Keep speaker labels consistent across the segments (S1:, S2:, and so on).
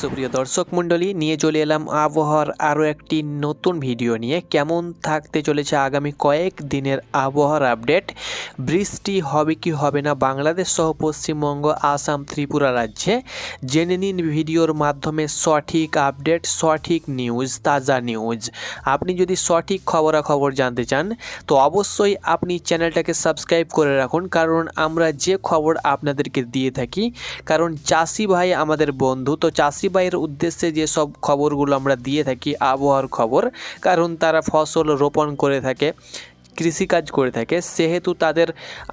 S1: সুপ্রিয় দর্শক মণ্ডলী, নিয়ে চলে এলাম আবহাওয়ার আরও একটি নতুন ভিডিও নিয়ে। কেমন থাকতে চলেছে আগামী কয়েক দিনের আবহাওয়ার আপডেট? বৃষ্টি হবে কি হবে না বাংলাদেশ সহ পশ্চিমবঙ্গ, আসাম, ত্রিপুরা রাজ্যে? জেনে নিন ভিডিওর মাধ্যমে সঠিক আপডেট, সঠিক নিউজ, তাজা নিউজ। আপনি যদি সঠিক খবরাখবর জানতে চান, তো অবশ্যই আপনি চ্যানেলটাকে সাবস্ক্রাইব করে রাখুন, কারণ আমরা যে খবর আপনাদেরকে দিয়ে থাকি, কারণ চাষি ভাই আমাদের বন্ধু, তো চাষি ভাইয়ের উদ্দেশ্যে যে সব খবরগুলো আমরা দিয়ে থাকি, আবহাওয়ার খবর, কারণ তারা ফসল রোপণ করে থাকে। কৃষিকাজ করে থাকে। সেহেতু তাদের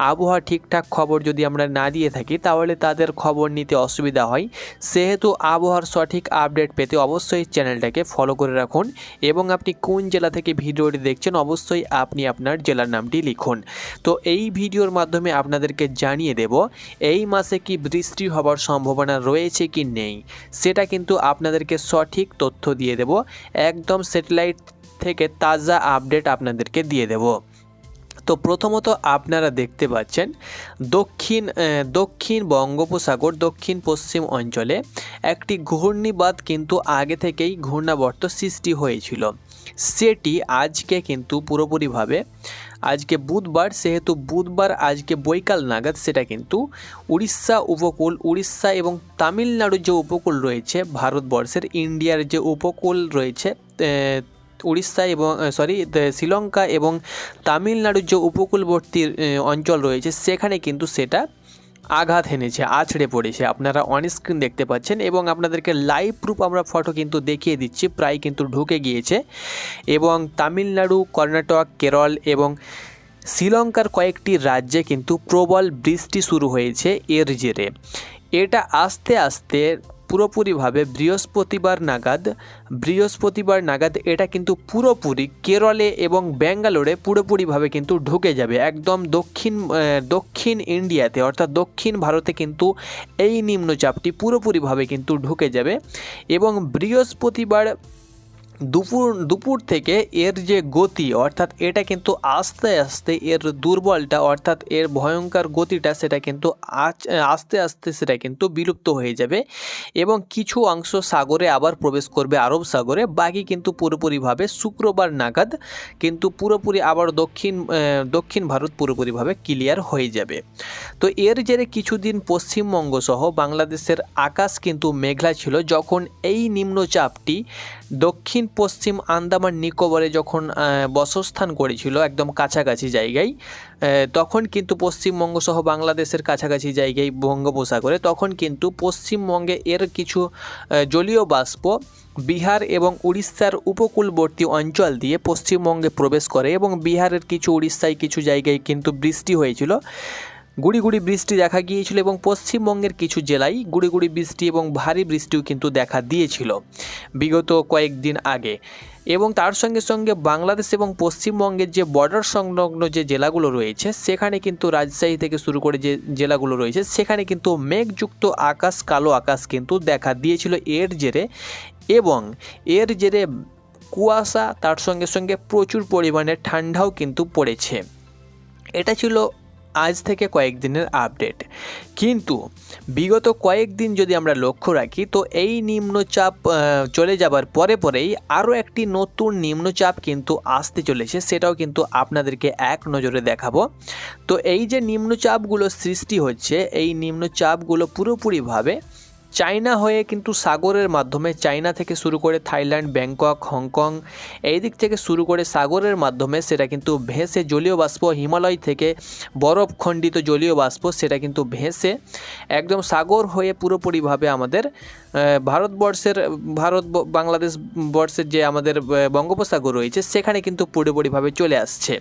S1: আবহাওয়া ঠিকঠাক খবর যদি আমরা না দিয়ে থাকি, তাহলে তাদের খবর নিতে অসুবিধা হয়। সেহেতু আবহাওয়ার সঠিক আপডেট পেতে অবশ্যই চ্যানেলটাকে ফলো করে রাখুন এবং আপনি কোন জেলা থেকে ভিডিওটি দেখছেন, অবশ্যই আপনি আপনার জেলার নামটি লিখুন। তো এই ভিডিওর মাধ্যমে আপনাদেরকে জানিয়ে দেব, এই মাসে কি বৃষ্টি হবার সম্ভাবনা রয়েছে কি নেই? সেটা কিন্তু আপনাদেরকে সঠিক তথ্য দিয়ে দেব। একদম স্যাটেলাইট থেকে তাজা আপডেট আপনাদেরকে দিয়ে দেব। তো প্রথমত আপনারা দেখতে পাচ্ছেন দক্ষিণ দক্ষিণ বঙ্গোপসাগর, দক্ষিণ পশ্চিম অঞ্চলে একটি ঘূর্ণিবাদ কিন্তু আগে থেকেই ঘূর্ণাবর্ত সৃষ্টি হয়েছিল। সেটি আজকে কিন্তু পুরোপুরিভাবে, আজকে বুধবার, সেহেতু বুধবার, আজকে বৈকাল নাগাদ সেটা কিন্তু উড়িষ্যা উপকূল, উড়িষ্যা এবং তামিলনাড়ুর যে উপকূল রয়েছে, ভারতবর্ষের ইন্ডিয়ার যে উপকূল রয়েছে উড়িষ্যা এবং সরি শ্রীলঙ্কা এবং তামিলনাড়ুর যে উপকূলবর্তী অঞ্চল রয়েছে, সেখানে কিন্তু সেটা আঘাত এনেছে, আছড়ে পড়েছে। আপনারা অন স্ক্রিন দেখতে পাচ্ছেন এবং আপনাদেরকে লাইভ প্রুফ আমরা ফটো কিন্তু দেখিয়ে দিচ্ছি, প্রায় কিন্তু ঢুকে গিয়েছে। এবং তামিলনাড়ু, কর্ণাটক, কেরল এবং শ্রীলঙ্কার কয়েকটি রাজ্যে কিন্তু প্রবল বৃষ্টি শুরু হয়েছে এর জেরে। এটা আস্তে আস্তে পুরোপুরিভাবে বৃহস্পতিবার নাগাদ বৃহস্পতিবার নাগাদ এটা কিন্তু পুরোপুরি কেরলে এবং ব্যাঙ্গালোরে পুরোপুরিভাবে কিন্তু ঢুকে যাবে। একদম দক্ষিণ দক্ষিণ ইন্ডিয়াতে অর্থাৎ দক্ষিণ ভারতে কিন্তু এই নিম্নচাপটি পুরোপুরিভাবে কিন্তু ঢুকে যাবে এবং বৃহস্পতিবার দুপুর দুপুর থেকে এর যে গতি, অর্থাৎ এটা কিন্তু আস্তে আস্তে এর দুর্বলটা, অর্থাৎ এর ভয়ঙ্কর গতিটা, সেটা কিন্তু আস্তে আস্তে সেটা কিন্তু বিলুপ্ত হয়ে যাবে এবং কিছু অংশ সাগরে আবার প্রবেশ করবে, আরব সাগরে। বাকি কিন্তু পুরোপুরিভাবে শুক্রবার নাগাদ কিন্তু পুরোপুরি আবার দক্ষিণ দক্ষিণ ভারত পুরোপুরিভাবে ক্লিয়ার হয়ে যাবে। তো এর জেরে কিছুদিন পশ্চিমবঙ্গ সহ বাংলাদেশের আকাশ কিন্তু মেঘলা ছিল। যখন এই নিম্নচাপটি দক্ষিণ পশ্চিম আন্দামান নিকোবরে যখন বসস্থান করেছিল একদম কাছাকাছি জায়গায় তখন কিন্তু পশ্চিমবঙ্গ সহ বাংলাদেশের কাছাকাছি জায়গায় বঙ্গোপসাগরে, তখন কিন্তু পশ্চিমবঙ্গে এর কিছু জলীয় বাষ্প বিহার এবং উড়িষ্যার উপকূলবর্তী অঞ্চল দিয়ে পশ্চিমবঙ্গে প্রবেশ করে এবং বিহারের কিছু উড়িষ্যায় কিছু জায়গায় কিন্তু বৃষ্টি হয়েছিল। গুড়ি গুড়ি বৃষ্টি দেখা গিয়েছিল এবং পশ্চিমবঙ্গের কিছু জেলায় গুড়ি গুড়ি বৃষ্টি এবং ভারী বৃষ্টিও কিন্তু দেখা দিয়েছিল বিগত কয়েকদিন আগে। এবং তার সঙ্গে সঙ্গে বাংলাদেশ এবং পশ্চিমবঙ্গের যে বর্ডার সংলগ্ন যে জেলাগুলো রয়েছে, সেখানে কিন্তু রাজশাহী থেকে শুরু করে যে জেলাগুলো রয়েছে, সেখানে কিন্তু মেঘযুক্ত আকাশ, কালো আকাশ কিন্তু দেখা দিয়েছিল এর জেরে। এবং এর জেরে কুয়াশা, তার সঙ্গে সঙ্গে প্রচুর পরিমাণে ঠান্ডাও কিন্তু পড়েছে। এটা ছিল আজ থেকে কয়েকদিনের আপডেট। কিন্তু বিগত কয়েকদিন যদি আমরা লক্ষ্য রাখি, তো এই নিম্নচাপ চলে যাবার পরে পরেই আরও একটি নতুন নিম্নচাপ কিন্তু আসতে চলেছে, সেটাও কিন্তু আপনাদেরকে এক নজরে দেখাবো। তো এই যে নিম্নচাপগুলো সৃষ্টি হচ্ছে, এই নিম্নচাপগুলো পুরোপুরিভাবে চায়না হয়ে কিন্তু সাগরের মাধ্যমে চায়না থেকে শুরু করে থাইল্যান্ড, ব্যাংকক, হংকং, এই দিক থেকে শুরু করে সাগরের মাধ্যমে সেটা কিন্তু ভেসে জলীয় বাষ্প হিমালয় থেকে বরফ খণ্ডিত জলীয় বাষ্প সেটা কিন্তু ভেসে একদম সাগর হয়ে পুরোপুরিভাবে আমাদের ভারতবর্ষের, ভারত বাংলাদেশ বর্ষের যে আমাদের বঙ্গোপসাগর রয়েছে, সেখানে কিন্তু পুরোপুরিভাবে চলে আসছে।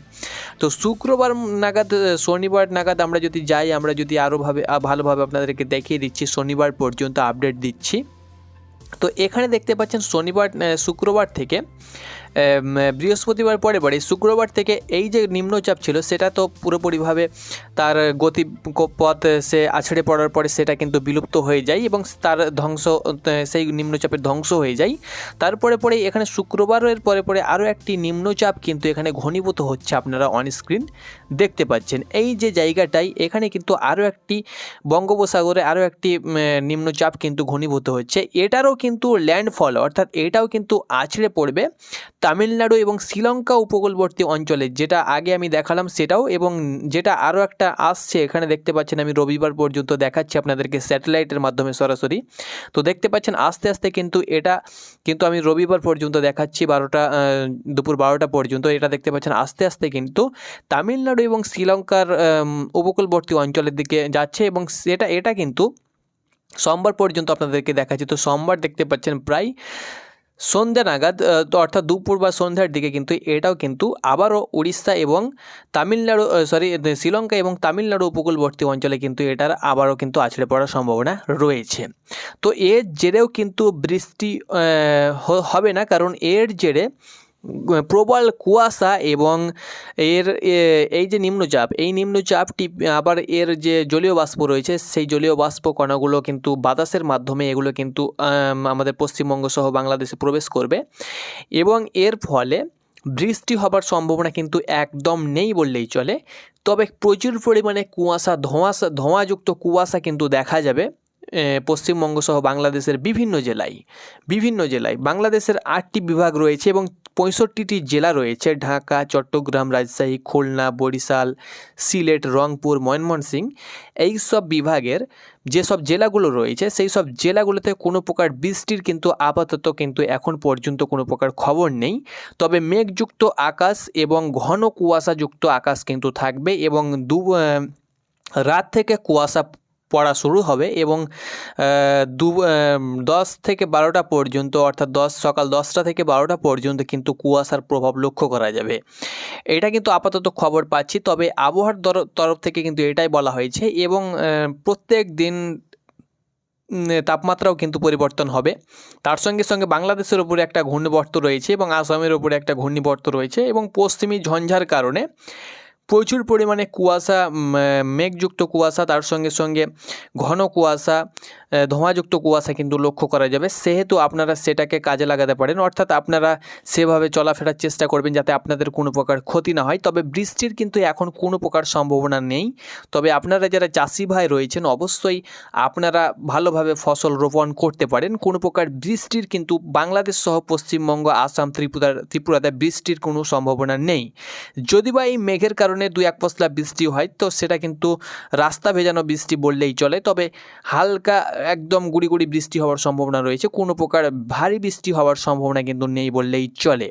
S1: তো শুক্রবার নাগাদ শনিবার নাগাদ আমরা যদি যাই, আমরা যদি আরোভাবে ভালোভাবে আপনাদেরকে দেখিয়ে দিচ্ছি, শনিবার পর্যন্ত আপডেট দিচ্ছি। তো এখানে দেখতে পাচ্ছেন শনিবার শুক্রবার থেকে বৃহস্পতিবার পরে পরে শুক্রবার থেকে এই যে নিম্নচাপ ছিল, সেটা তো পুরোপুরিভাবে তার গতি পথ সে আছড়ে পড়ার পরে সেটা কিন্তু বিলুপ্ত হয়ে যায় এবং তার ধ্বংস, সেই নিম্নচাপের ধ্বংস হয়ে যায়। তারপরে পরে এখানে শুক্রবারের পরে পরে আরও একটি নিম্নচাপ কিন্তু এখানে ঘনীভূত হচ্ছে আপনারা অন স্ক্রিন দেখতে পাচ্ছেন। এই যে জায়গাটাই এখানে কিন্তু আরও একটি বঙ্গোপসাগরে আরও একটি নিম্নচাপ কিন্তু ঘনীভূত হচ্ছে। এটারও কিন্তু ল্যান্ডফল অর্থাৎ এটাও কিন্তু আছড়ে পড়বে। তামিলনাড়ু এবং শ্রীলঙ্কা উপকূলবর্তী অঞ্চলে, যেটা আগে আমি দেখালাম সেটাও এবং যেটা আরও একটা আসছে, এখানে দেখতে পাচ্ছেন আমি রবিবার পর্যন্ত দেখাচ্ছি আপনাদেরকে স্যাটেলাইটের মাধ্যমে সরাসরি। তো দেখতে পাচ্ছেন আস্তে আস্তে কিন্তু এটা, কিন্তু আমি রবিবার পর্যন্ত দেখাচ্ছি বারোটা দুপুর বারোটা পর্যন্ত, এটা দেখতে পাচ্ছেন আস্তে আস্তে কিন্তু তামিলনাড়ু এবং শ্রীলঙ্কার উপকূলবর্তী অঞ্চলের দিকে যাচ্ছে এবং সেটা, এটা কিন্তু সোমবার পর্যন্ত আপনাদেরকে দেখাচ্ছি। তো সোমবার দেখতে পাচ্ছেন প্রায় সন্ধ্যা নাগাদ অর্থাৎ দুপুর বা সন্ধ্যার দিকে কিন্তু এটাও কিন্তু আবারও উড়িষ্যা এবং তামিলনাড়ু সরি শ্রীলঙ্কা এবং তামিলনাড়ু উপকূলবর্তী অঞ্চলে কিন্তু এটার আবারও কিন্তু আছড়ে পড়ার সম্ভাবনা রয়েছে। তো এর জেরেও কিন্তু বৃষ্টি হবে না, কারণ এর জেরে প্রবল কুয়াশা এবং এর এই যে নিম্নচাপ, এই নিম্নচাপটি আবার এর যে জলীয় বাষ্প রয়েছে, সেই জলীয় বাষ্প কণাগুলো কিন্তু বাতাসের মাধ্যমে এগুলো কিন্তু আমাদের পশ্চিমবঙ্গ সহ বাংলাদেশে প্রবেশ করবে এবং এর ফলে বৃষ্টি হবার সম্ভাবনা কিন্তু একদম নেই বললেই চলে। তবে প্রচুর পরিমাণে কুয়াশা, ধোঁয়াশা, ধোঁয়াযুক্ত কুয়াশা কিন্তু দেখা যাবে। পশ্চিমবঙ্গ সহ বাংলাদেশের বিভিন্ন জেলায় বিভিন্ন জেলায় বাংলাদেশের আটটি বিভাগ রয়েছে এবং পঁয়ষট্টিটি জেলা রয়েছে। ঢাকা, চট্টগ্রাম, রাজশাহী, খুলনা, বরিশাল, সিলেট, রংপুর, ময়মনসিংহ। এই সব বিভাগের যেসব জেলাগুলো রয়েছে, সেই সব জেলাগুলোতে কোনো প্রকার বৃষ্টির কিন্তু আপাতত কিন্তু এখন পর্যন্ত কোনো প্রকার খবর নেই। তবে মেঘযুক্ত আকাশ এবং ঘন কুয়াশাযুক্ত আকাশ কিন্তু থাকবে এবং দু রাত থেকে কুয়াশা পড়া শুরু হবে এবং দু দশ থেকে বারোটা পর্যন্ত অর্থাৎ দশ, সকাল দশটা থেকে বারোটা পর্যন্ত কিন্তু কুয়াশার প্রভাব লক্ষ্য করা যাবে। এটা কিন্তু আপাতত খবর পাচ্ছি, তবে আবহাওয়ার তরফ থেকে কিন্তু এটাই বলা হয়েছে এবং প্রত্যেক দিন তাপমাত্রাও কিন্তু পরিবর্তন হবে। তার সঙ্গে সঙ্গে বাংলাদেশের উপরে একটা ঘূর্ণিবর্ত রয়েছে এবং আসামের উপরে একটা ঘূর্ণিবর্ত রয়েছে এবং পশ্চিমী ঝঞ্ঝার কারণে প্রচুর পরিমাণে কুয়াশা মেঘযুক্ত কুয়াশা, তার সঙ্গে সঙ্গে ঘন কুয়াশা ধোঁয়াযুক্ত কুয়াশা কিন্তু লক্ষ্য করা যাবে। সেহেতু আপনারা সেটাকে কাজে লাগাতে পারেন, অর্থাৎ আপনারা সেভাবে চলাফেরার চেষ্টা করবেন যাতে আপনাদের কোনো প্রকার ক্ষতি না হয়। তবে বৃষ্টির কিন্তু এখন কোনো প্রকার সম্ভাবনা নেই। তবে আপনারা যারা চাষি ভাই রয়েছেন, অবশ্যই আপনারা ভালোভাবে ফসল রোপণ করতে পারেন। কোনো প্রকার বৃষ্টির কিন্তু বাংলাদেশ সহ পশ্চিমবঙ্গ, আসাম ত্রিপুরার ত্রিপুরাতে বৃষ্টির কোনো সম্ভাবনা নেই। যদি বা এই মেঘের কারণে দু এক পশলা বৃষ্টি হয়, তো সেটা কিন্তু রাস্তা ভেজানো বৃষ্টি বললেই চলে। তবে হালকা একদম গুড়ি গুড়ি বৃষ্টি হওয়ার সম্ভাবনা রয়েছে, কোনো প্রকার ভারী বৃষ্টি হওয়ার সম্ভাবনা কিন্তু নেই বললেই চলে।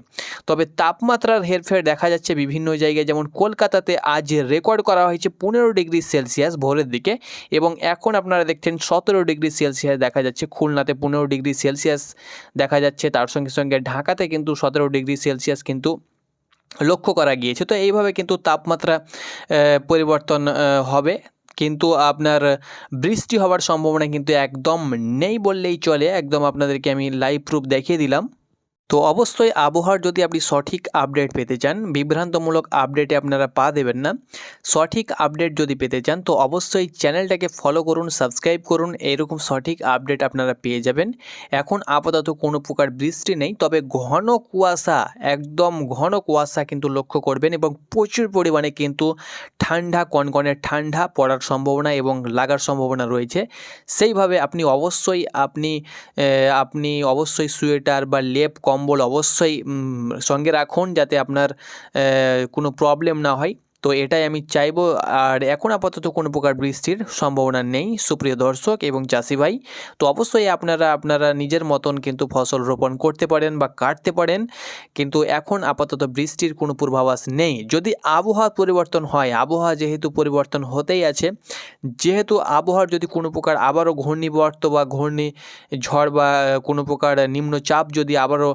S1: তবে তাপমাত্রার হেরফের দেখা যাচ্ছে বিভিন্ন জায়গায়, যেমন কলকাতাতে আজ রেকর্ড করা হয়েছে পনেরো ডিগ্রি সেলসিয়াস ভোরের দিকে এবং এখন আপনারা দেখছেন সতেরো ডিগ্রি সেলসিয়াস দেখা যাচ্ছে, খুলনাতে পনেরো ডিগ্রি সেলসিয়াস দেখা যাচ্ছে, তার সঙ্গে সঙ্গে ঢাকাতে কিন্তু সতেরো ডিগ্রি সেলসিয়াস কিন্তু লক্ষ্য করা গিয়েছে। তো এইভাবে কিন্তু তাপমাত্রা পরিবর্তন হবে। কিন্তু আপনার বৃষ্টি হওয়ার সম্ভাবনা কিন্তু একদম নেই বললেই চলে। একদম আপনাদেরকে আমি লাইভ প্রুফ দেখিয়ে দিলাম। তো অবশ্যই আবহাওয়ার যদি আপনি সঠিক আপডেট পেতে চান, বিভ্রান্তমূলক আপডেটে আপনারা পা দেবেন না। সঠিক আপডেট যদি পেতে চান, তো অবশ্যই চ্যানেলটাকে ফলো করুন সাবস্ক্রাইব করুন, এরকম সঠিক আপডেট আপনারা পেয়ে যাবেন। এখন আপাতত কোনো প্রকার বৃষ্টি নেই, তবে ঘন কুয়াশা, একদম ঘন কুয়াশা কিন্তু লক্ষ্য করবেন এবং প্রচুর পরিমাণে কিন্তু ঠান্ডা, কনকনে ঠান্ডা পড়ার সম্ভাবনা এবং লাগার সম্ভাবনা রয়েছে। সেইভাবে আপনি অবশ্যই আপনি আপনি অবশ্যই সোয়েটার বা লেপ কম্বল অবশ্যই সঙ্গে রাখুন যাতে আপনার কোনো প্রবলেম না হয়। তো এটাই আমি চাইব। আর এখন আপাতত কোনো প্রকার বৃষ্টির সম্ভাবনা নেই, সুপ্রিয় দর্শক এবং চাষি ভাই। তো অবশ্যই আপনারা আপনারা নিজের মতন কিন্তু ফসল রোপণ করতে পারেন বা কাটতে পারেন। কিন্তু এখন আপাতত বৃষ্টির কোনো পূর্বাভাস নেই। যদি আবহাওয়া পরিবর্তন হয়, আবহাওয়া যেহেতু পরিবর্তন হতেই আছে, যেহেতু আবহাওয়ার যদি কোনো প্রকার আবারও ঘূর্ণিবর্ত বা ঘূর্ণি ঝড় বা কোনো প্রকার নিম্নচাপ যদি আবারও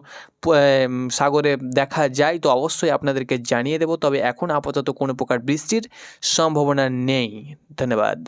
S1: সাগরে দেখা যায়, তো অবশ্যই আপনাদেরকে জানিয়ে দেব। তবে এখন আপাতত কোনো প্রকার বৃষ্টির সম্ভাবনা নেই। ধন্যবাদ।